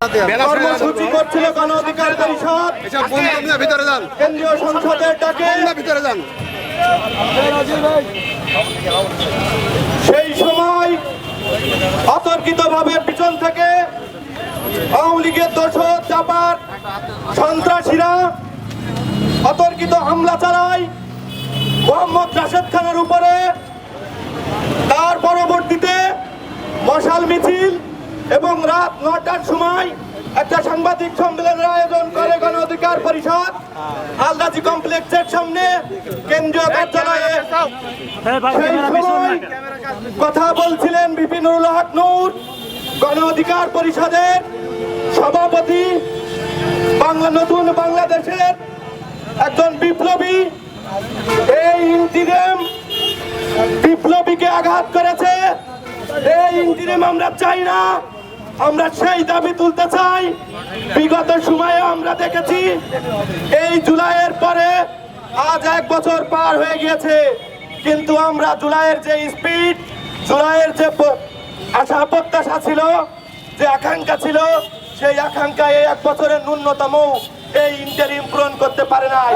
কর্মসূচি করছিল গণ অধিকার পরিষদ ভিতরে যান। কেন্দ্রীয় সংসদের ডাকে। ভিতরে যান। সেই সময় অতর্কিতভাবে পিছন থেকে আওয়ামী লীগের দোষর চাপার সন্ত্রাসীরা অতর্কিত হামলা চালায়। মোহাম্মদ রাশেদ খানের উপরে। তার পরবর্তীতে মশাল মিছিল এবং রাত নটার সময় একটা সাংবাদিক সম্মেলনের আয়োজন করে গণ অধিকার পরিষদ। আলদাজি কমপ্লেক্সের সামনে কেন্দ্রীয় কার্যালয়ে। কথা বলছিলেন বিপিনুল হক নূর, গণ অধিকার পরিষদের সভাপতি, বাংলা নতুন বাংলাদেশের একজন বিপ্লবী। এই ইন্টিরিয়াম বিপ্লবীকে আঘাত করেছে। এই ইন্টিরিয়াম আমরা চাই না। আমরা সেই দাবি তুলতে চাই। বিগত সময়ে আমরা দেখেছি, এই জুলাইয়ের পরে আজ এক বছর পার হয়ে গিয়েছে। কিন্তু আমরা জুলাইয়ের যে স্পিড জুলাইয়ের যে আশা প্রত্যাশা ছিল, যে আকাঙ্ক্ষা ছিল, সেই আকাঙ্ক্ষা এই এক বছরের ন্যূনতম এই ইন্টারিম পূরণ করতে পারে নাই।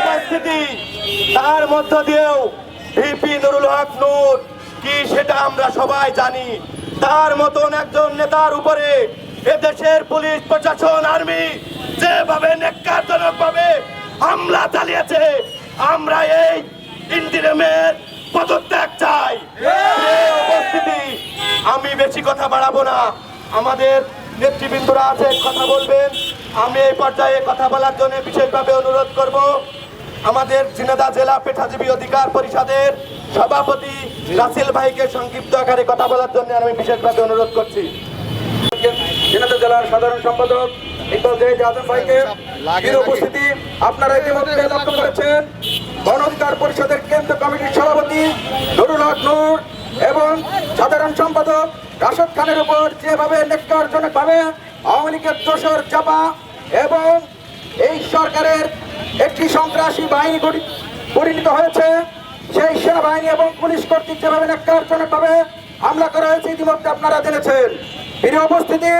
উপস্থিতি, তার মধ্য দিয়েও ভিপি নুরুল হক নূর, কি সেটা আমরা সবাই জানি। তার মতন একজন নেতার উপরে এদেশের পুলিশ, প্রশাসন, আর্মি যেভাবে নেকারজনক ভাবে হামলা চালিয়েছে, আমরা এই ইন্টিরিমের পদত্যাগ চাই। উপস্থিতি আমি বেশি কথা বাড়াবো না। আমাদের নেতৃবৃন্দরা আছে, কথা বলবেন। আমি এই পর্যায়ে কথা বলার জন্য বিশেষভাবে অনুরোধ করব। আমাদের ঝিনাদা জেলা পেঠাজীবী অধিকার পরিষদের সভাপতি রাসেল ভাইকে সংক্ষিপ্ত আকারে কথা বলার জন্য আমি বিশেষভাবে অনুরোধ করছি। জেলার সাধারণ সম্পাদক ইকবাল জাহিদ আজম ভাইকে বীর উপস্থিতি আপনারা ইতিমধ্যে লক্ষ্য করেছেন। পরিষদের কেন্দ্র কমিটির সভাপতি নুরুল হক নূর এবং সাধারণ সম্পাদক রাশেদ খানের উপর যেভাবে আওয়ামী লীগের দোষর চাপা এবং এই সরকারের একটি সন্ত্রাসী বাহিনী পরিণত হয়েছে সেই সেনাবাহিনী এবং পুলিশ কর্তৃক যেভাবে নেককারজনক ভাবে হামলা করা হয়েছে, ইতিমধ্যে আপনারা জেনেছেন। প্রিয় উপস্থিতি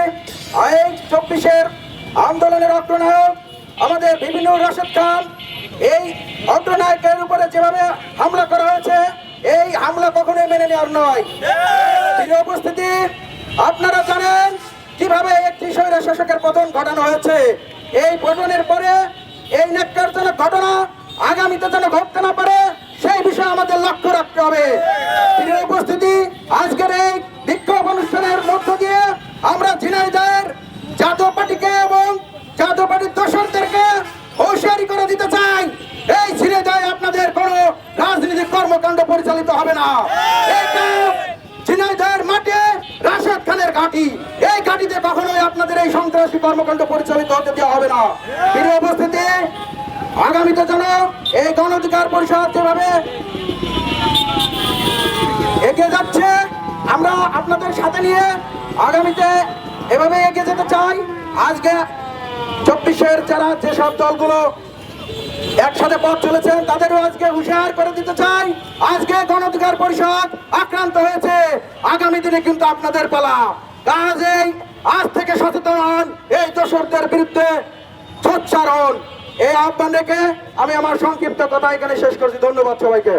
এই চব্বিশের আন্দোলনের অগ্রনায়ক আমাদের বিভিন্ন রাশেদ খান, এই অগ্রনায়কের উপরে যেভাবে হামলা করা হয়েছে, এই হামলা কখনোই মেনে নেওয়ার নয়। প্রিয় উপস্থিতি আপনারা জানেন কীভাবে একটি স্বৈর শাসকের পতন ঘটানো হয়েছে। এই পতনের পরে এই ন্যাক্কারজনক ঘটনা আগামীতে যেন ঘটতে না পারে বিষয়ে আমাদের লক্ষ্য রাখতে হবে। প্রিয় উপস্থিতি, আজকের এই বিক্ষোভ অনুষ্ঠানের মধ্য দিয়ে আমরা ঝিনাইদহের জাতীয় পার্টিকে এবং জাতীয় পার্টির দর্শকদেরকে হুঁশিয়ারি করে দিতে চাই। এই ঝিনাইদহে আপনাদের কোনো রাজনৈতিক কর্মকাণ্ড পরিচালিত হবে না। এই ঘাঁটিতে কখনোই আপনাদের এই সন্ত্রাসী কর্মকাণ্ড পরিচালিত হতে দেওয়া হবে না। আগামীতে যেন এই গণ অধিকার পরিষদ যেভাবে এগিয়ে যাচ্ছে, আমরা আপনাদের সাথে নিয়ে আগামীতে এভাবে এগিয়ে যেতে চাই। আজকে চব্বিশের যারা যেসব দলগুলো একসাথে পথ চলেছেন, তাদেরও আজকে হুশিয়ার করে দিতে চাই। আজকে গণ অধিকার পরিষদ আক্রান্ত হয়েছে। আগামী দিনে কিন্তু আপনাদের পালা। কাজেই আজ থেকে সচেতন এই দোষরদের বিরুদ্ধে সোচ্চার হন। এই আহ্বান রেখে আমি আমার সংক্ষিপ্ত কথা এখানে শেষ করছি। ধন্যবাদ সবাইকে।